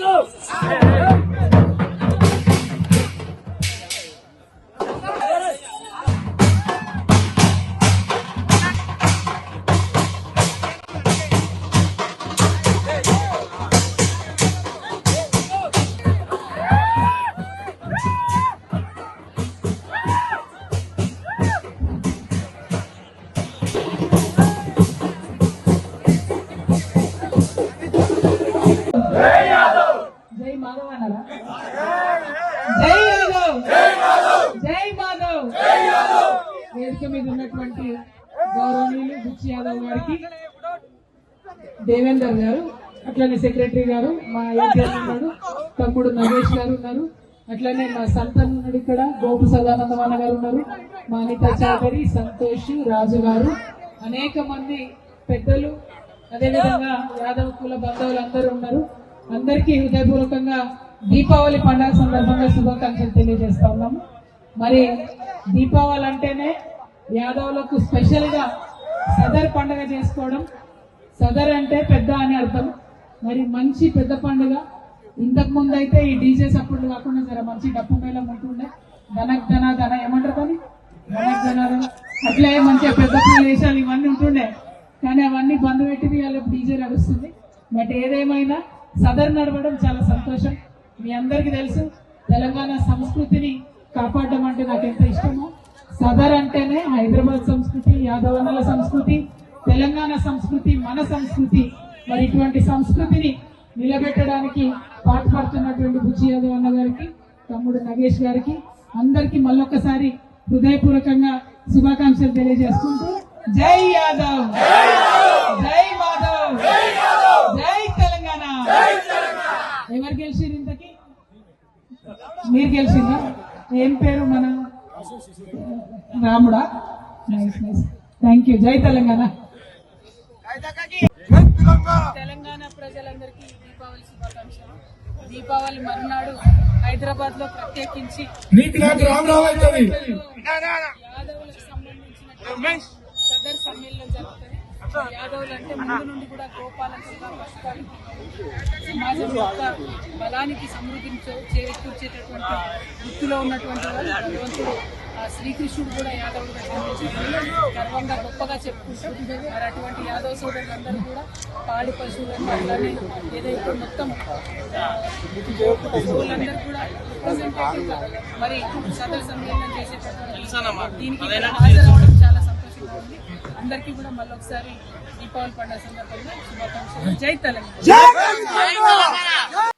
¡Vamos, మీద ఉన్నటువంటి గౌరవనీయులు బుచ్చి యాదవ్ గారికి దేవేందర్ గారు అట్లనే సెక్రటరీ గారు మా ఏపీఎల్ ఉన్నాడు తమ్ముడు నగేష్ గారు ఉన్నారు. అట్లనే మా సంతన్ ఉన్నాడు ఇక్కడ గోపు సదానందమన్న గారు ఉన్నారు. మా అనిత చౌదరి సంతోష్ రాజు గారు. అనేక మంది పెద్దలు అదేవిధంగా యాదవ్ కుల బంధువులు అందరూ ఉన్నారు. అందరికీ హృదయపూర్వకంగా దీపావళి పండుగ సందర్భంగా శుభాకాంక్షలు తెలియజేస్తా ఉన్నాము. మరి దీపావళి అంటేనే యాదవులకు స్పెషల్గా సదర్ పండగ చేసుకోవడం. సదర్ అంటే పెద్ద అని అర్థం. మరి మంచి పెద్ద పండుగ. ఇంతకు ముందు అయితే ఈ డీజే సప్పుడు కాకుండా జర మంచి డప్పు మేళం ఉంటుండే. ధనక్ ధన ధన ఏమంటారు కానీ ధనక్ ధన. అట్లే మంచిగా పెద్ద ప్రదేశాలు ఇవన్నీ ఉంటుండే. కానీ అవన్నీ బంద్ పెట్టి వాళ్ళ డీజే నడుస్తుంది. బట్ ఏదేమైనా సదర్ నడవడం చాలా సంతోషం. మీ అందరికీ తెలుసు తెలంగాణ సంస్కృతిని కాపాడడం అంటే నాకు ఎంత ఇష్టమో. సదర్ అంటేనే హైదరాబాద్ సంస్కృతి యాదవనల సంస్కృతి తెలంగాణ సంస్కృతి మన సంస్కృతి. మరి ఇటువంటి సంస్కృతిని నిలబెట్టడానికి పాటుపడుతున్నటువంటి బుజ్జి యాదవ్ అన్న గారికి తమ్ముడు నగేష్ గారికి అందరికీ మళ్ళొక్కసారి హృదయపూర్వకంగా శుభాకాంక్షలు తెలియజేసుకుంటూ జై యాదవ్! జై మాధవ్! జై తెలంగాణ! ఎవరు గెలిచిరు ఇంతకి? మీరు గెలిచిందా ఏం పేరు మన రాముడా? నైస్ నైస్ థ్యాంక్ యూ జై తెలంగాణ. తెలంగాణ ప్రజలందరికీ దీపావళి శుభాకాంక్షలు. దీపావళి మరునాడు హైదరాబాద్లో ప్రత్యేకించి యాదవులకు సంబంధించిన సదర్ సమ్మేళనం జరుగుతుంది. యాదవులు అంటే ముందు నుండి కూడా సమాజం యొక్క బలానికి సమృద్ధిని చేకూర్చేటటువంటి వృత్తిలో ఉన్నటువంటి భగవంతుడు. ఆ శ్రీకృష్ణుడు కూడా యాదవులుగా గర్వంగా గొప్పగా చెప్పుకుంటూ మరి అటువంటి యాదవ సోదరులందరూ కూడా పాడి పశువులను ఏదైతే మొత్తం పశువులందరూ కూడా రిప్రజెంటేటివ్గా మరి సదర్ సమ్మేళనం చేసేటటువంటి దీనికి హాజరవడం చాలా అందరికీ కూడా మళ్ళొకసారి దీపావళి పండుగ సందర్భంగా శుభాకాంక్షలు. జై తెలంగాణ.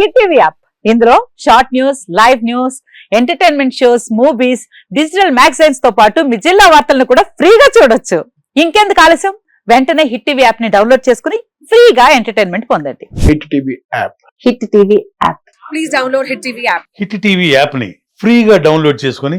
Hit TV app. ఇందులో short news live news entertainment shows movies digital మ్యాగజైన్స్తో పాటు మీ జిల్లా వార్తలను కూడా ఫ్రీగా చూడొచ్చు. ఇంకెందుకు ఆలస్యం? వెంటనే హిట్ టీవీ యాప్ని డౌన్లోడ్ చేసుకుని ఫ్రీగా ఎంటర్టైన్మెంట్ పొందండి. Hit TV app. Hit TV app. Hit TV యాప్ని ఫ్రీగా డౌన్లోడ్ చేసుకొని